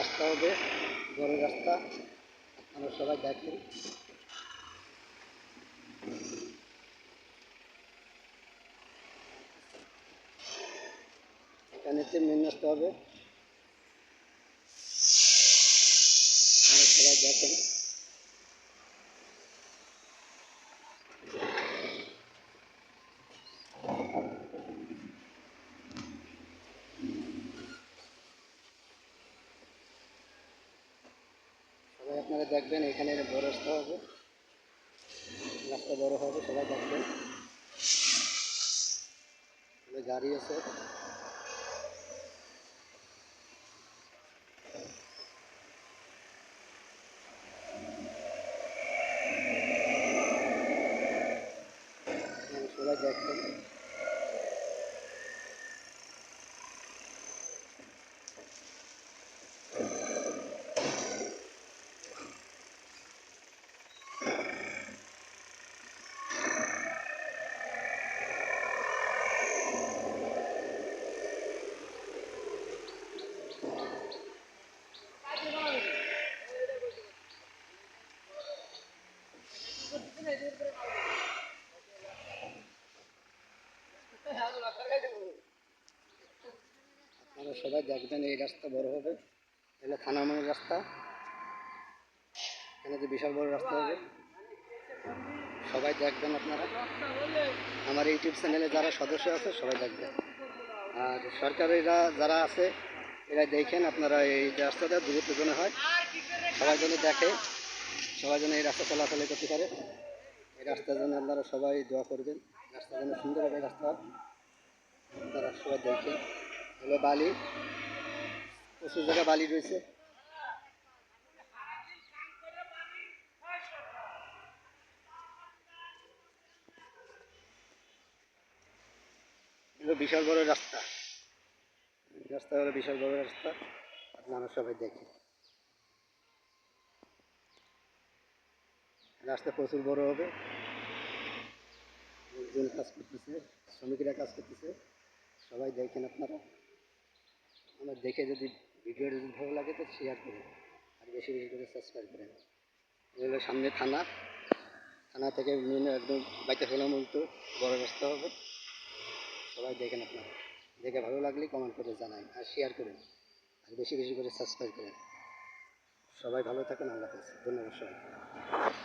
রাস্তা হবে বড় রাস্তা। আমরা সবাই দেখেন। এখানে মেন রাস্তা হবে। আপনারা সবাই দেখেন সবাই আপনারা দেখবেন এখানে বড় রাস্তা হবে। রাস্তা বড় হবে সবাই দেখবেন। এখানে গাড়ি আছে আপনারা সবাই দেখবেন আপনারা সবাই দেখবেন এই রাস্তা বড় হবে। এগুলো থানামনির রাস্তা। এখানে যে বিশাল বড় রাস্তা হবে। সবাই দেখবেন আপনারা। আমার ইউটিউব চ্যানেলে যারা সদস্য আছে, সবাই দেখবেন আর সরকারিরা যারা আছে, এরা দেখেন আপনারা এই রাস্তাটা জন্য হয়, সবাই যেন দেখে। সবাই যেন এই রাস্তা চলাচল করতে পারে। এই রাস্তার জন্য আপনারা সবাই দোয়া করবেন। রাস্তা যেন সুন্দর হবে রাস্তা আপনারা সবাই দেখেন হলো বালি। প্রচুর জায়গায় বালি রয়েছে। বিশাল বড় রাস্তা। রাস্তা হলো বিশাল বড় রাস্তা। আপনারা সবাই দেখেন। রাস্তা প্রচুর বড় হবে। লোকজন কাজ করতেছে, শ্রমিকরা কাজ করতেছে। সবাই দেখেন আপনারা। আমার দেখে যদি ভিডিওটা যদি ভালো লাগে তো শেয়ার করুন। আর বেশি বেশি করে সাবস্ক্রাইব করেন। এগুলো সামনে থানা। থানা থেকে একদম বাইতে ফেলার মতো বড় রাস্তা হবে। সবাই দেখেন আপনারা। দেখে ভালো লাগলে কমেন্ট করে জানান আর শেয়ার করুন। আর বেশি বেশি করে সাবস্ক্রাইব করেন। সবাই ভালো থাকেন, আল্লাহ ধন্যবাদ সবাই